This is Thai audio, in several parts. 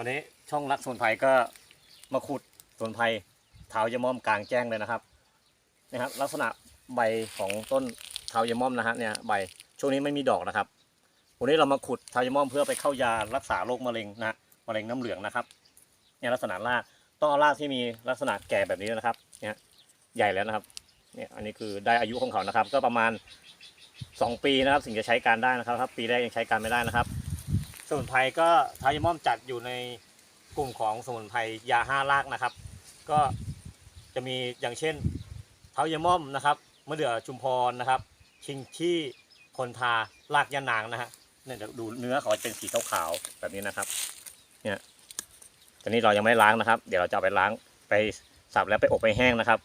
ตอนนี้ช่องรักสมุนไพรก็มาขุดสมุนไพรเท้ายะม่อมกลางแจ้งเลยนะครับนะครับ ลักษณะใบของต้นเท้ายะม่อมนะฮะเนี่ยใบช่วงนี้ไม่มีดอกนะครับวันนี้เรามาขุดเท้ายะม่อมเพื่อไปเข้ายารักษาโรคมะเร็งนะมะเร็งน้ำเหลืองนะครับเนี่ยลักษณะรากต้องเอารากที่มีลักษณะแก่แบบนี้นะครับเนี่ยใหญ่แล้วนะครับเนี่ยอันนี้คือได้อายุของเขานะครับ ก็ประมาณ 2 ปีนะครับถึงจะใช้การได้นะครับถ้าปีแรกยังใช้การไม่ได้นะครับ สมุนไพรก็ทายาม่อมจัดอยู่ในกลุ่มของสมุนไพรยาห้ารากนะครับ ก็จะมีอย่างเช่นเท้ายาม่อมนะครับมะเดื่อชุมพรนะครับ ชิงชี่คนทารากยะนางนะฮะเนี่ยเดี๋ยวดูเนื้อเขาจะเป็นสีขาวๆแบบนี้นะครับ เนี่ยตอนนี้เรายังไม่ล้างนะครับ เดี๋ยวเราจะเอาไปล้างไปสับแล้วไปอบไปแห้งนะครับ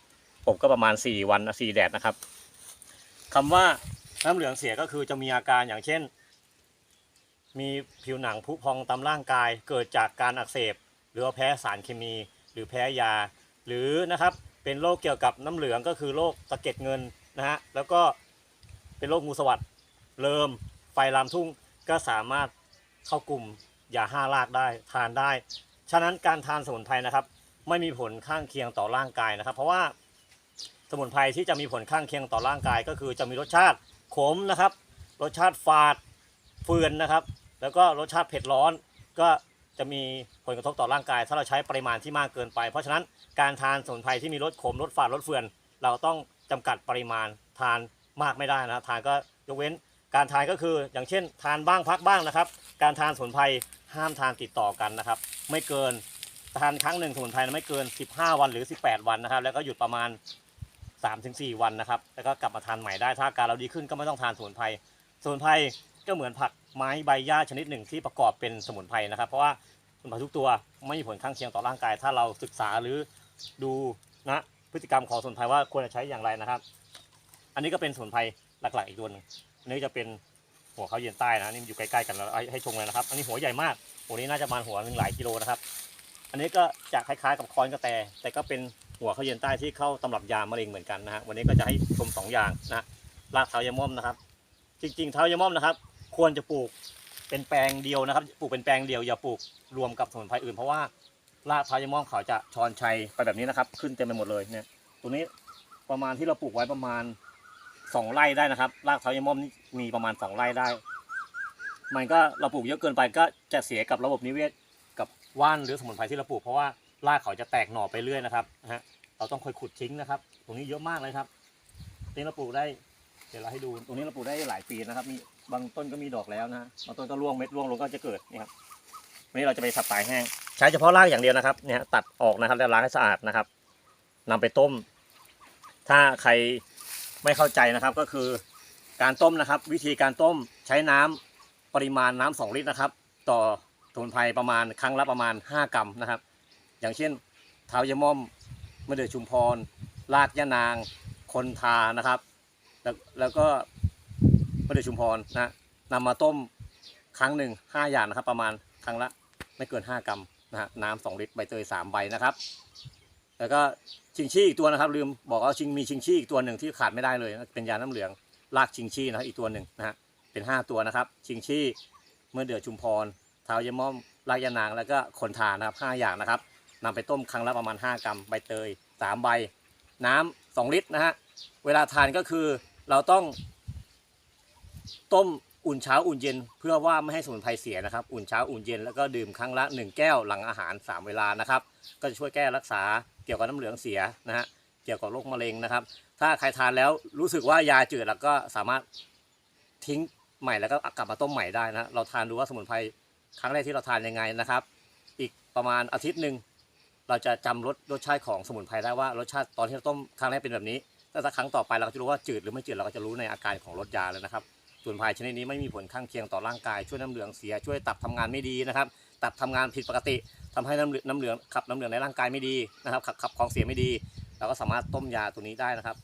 อบก็ประมาณ 4 วันนะ4แดดนะครับคำว่าน้ำเหลืองเสียก็คือจะมีอาการอย่างเช่น มีผิวหนังผุพองตามร่างกาย เกิดจากการอักเสบ หรือว่าแพ้สารเคมี หรือแพ้ยา หรือนะครับเป็นโรคเกี่ยวกับน้ำเหลืองก็คือโรคสะเก็ดเงินนะฮะแล้วก็เป็นโรคงูสวัสด์เริมไฟลามทุ่งก็สามารถเข้ากลุ่มยาห้ารากได้ทานได้ ฉะนั้นการทานสมุนไพรนะครับ ไม่มีผลข้างเคียงต่อร่างกายนะครับ เพราะว่าสมุนไพรที่จะมีผลข้างเคียงต่อร่างกาย ก็คือจะมีรสชาติขมนะครับ รสชาติฝาดเฟือนนะครับ แล้วก็รสชาติเผ็ดร้อน ก็จะมีผลกระทบต่อร่างกาย ถ้าเราใช้ปริมาณที่มากเกินไป เพราะฉะนั้นการทานสมุนไพรที่มีรสขมรสฝาดรสเฟือน เราต้องจำกัดปริมาณทานมากไม่ได้นะทานก็ยกเว้นการทานก็คืออย่างเช่น ทานบ้างพักบ้างนะครับ การทานสมุนไพรห้ามทานติดต่อกันนะครับ ไม่เกินทานครั้งหนึ่งสมุนไพรไม่เกิน 15 วันหรือ 18 วันนะครับ แล้วก็หยุดประมาณ 3-4 วันนะครับ แล้วก็กลับมาทานใหม่ได้ถ้าอาการเราดีขึ้นก็ไม่ต้องทานสมุนไพรสมุนไพรก็เหมือนผัก ไม้ใบหญ้าชนิดหนึ่งที่ประกอบเป็นสมุนไพรนะครับ เพราะว่าสมุนไพรทุกตัวไม่มีผลข้างเคียงต่อร่างกาย ถ้าเราศึกษาหรือดูนะพฤติกรรมของสมุนไพรว่าควรจะใช้อย่างไรนะครับ อันนี้ก็เป็นสมุนไพรหลักๆ อีกตัวนึงอันนี้จะเป็นหัวเขาเย็นใต้นะนี่อยู่ใกล้ๆกันแล้วให้ชมเลยนะครับ อันนี้หัวใหญ่มากหัวนี้น่าจะมาหัวหนึ่งหลายกิโลนะครับ อันนี้ก็จะคล้ายๆกับคอนกระแต แต่ก็เป็นหัวเขาเย็นใต้ที่เข้าตำรับยามะเร็งเหมือนกันนะฮะวันนี้ก็จะให้ชมสองอย่างนะรากเท้ายาม่อมนะครับ จริงๆเท้ายาม่อมนะครับ ควรจะปลูกเป็นแปลงเดียวนะครับ ปลูกเป็นแปลงเดียวอย่าปลูกรวมกับสมุนไพรอื่นเพราะว่ารากเทายม่อมเขาจะชอนชัยไปแบบนี้นะครับ ขึ้นเต็มไปหมดเลยเนี่ยตัวนี้ประมาณที่เราปลูกไว้ประมาณสองไร่ได้นะครับ รากเทายม่อมนี่มีประมาณสองไร่ได้ มันก็เราปลูกเยอะเกินไปก็จะเสียกับระบบนิเวศกับว่านหรือสมุนไพรที่เราปลูกเพราะว่ารากเขาจะแตกหน่อไปเรื่อยนะครับฮะเราต้องค่อยขุดทิ้งนะครับ ตรงนี้เยอะมากเลยครับนี่เราปลูกได้ ดี๋ยวเราให้ดูตรงนี้เราปลูกได้หลายปีนะครับมีบางต้นก็มีดอกแล้วนะบางต้นก็ร่วงเม็ดร่วงลงก็จะเกิดนี่ครับวันนี้เราจะไปสับปลายแห้ง ใช้เฉพาะรากอย่างเดียวนะครับเนี่ยตัดออกนะครับแล้วล้างให้สะอาดนะครับนำไปต้ม ถ้าใครไม่เข้าใจนะครับก็คือการต้มนะครับ วิธีการต้มใช้น้ำปริมาณน้ำสองลิตรนะครับ ต่อสมุนไพรประมาณครั้งละประมาณ 5 กรัมนะครับ อย่างเช่นเท้ายะม่อมมะเดื่อชุมพร รากยะนาง คนทานะครับ แล้วแล้วก็มะเดือชุมพรนะนำมาต้มครั้งหนึ่งห้าอย่างนะครับ ประมาณครั้งละไม่เกิน 5 กรัมนะฮะน้ำสองลิตรใบเตยสามใบนะครับ แล้วก็ชิงชี่อีกตัวนะครับ ลืมบอกว่าชิงมีชิงชี่อีกตัวหนึ่งที่ขาดไม่ได้เลยนะเป็นยาน้ำเหลืองรากชิงชี่นะอีกตัวหนึ่งนะฮะเป็น 5 ตัวนะครับ ชิงชี่เมื่อเดือชุมพรเท้ายะม่อมรากยานางแล้วก็คนทานะครับห้าอย่างนะครับนำไปต้มครั้งละประมาณ 5 กรัมใบเตยสามใบน้ำสองลิตรนะฮะเวลาทานก็คือ เราต้องต้มอุ่นเช้าอุ่นเย็นเพื่อว่าไม่ให้สมุนไพรเสียนะครับ อุ่นเช้าอุ่นเย็นแล้วก็ดื่มครั้งละ 1 แก้วหลังอาหาร 3 เวลานะครับ ก็จะช่วยแก้รักษาเกี่ยวกับน้ำเหลืองเสียนะฮะเกี่ยวกับโรคมะเร็งนะครับ ถ้าใครทานแล้วรู้สึกว่ายาจืดแล้วก็สามารถทิ้งใหม่แล้วก็กลับมาต้มใหม่ได้นะเราทานดูว่าสมุนไพรครั้งแรกที่เราทานยังไงนะครับ อีกประมาณอาทิตย์หนึ่งเราจะจำรสรสชาติของสมุนไพรได้ว่ารสชาติตอนที่เราต้มครั้งแรกเป็นแบบนี้ แต่ถ้าครั้งต่อไปเราก็จะรู้ว่าจืดหรือไม่จืดเราก็จะรู้ในอาการของรสยาแล้วนะครับส่วนพายชนิดนี้ไม่มีผลข้างเคียงต่อร่างกายช่วยน้ำเหลืองเสียช่วยตับทำงานไม่ดีนะครับ ตับทำงานผิดปกติทำให้น้ำเหลืองน้ำเหลืองขับน้ำเหลืองในร่างกายไม่ดีนะครับขับขับของเสียไม่ดี เราก็สามารถต้มยาตัวนี้ได้นะครับ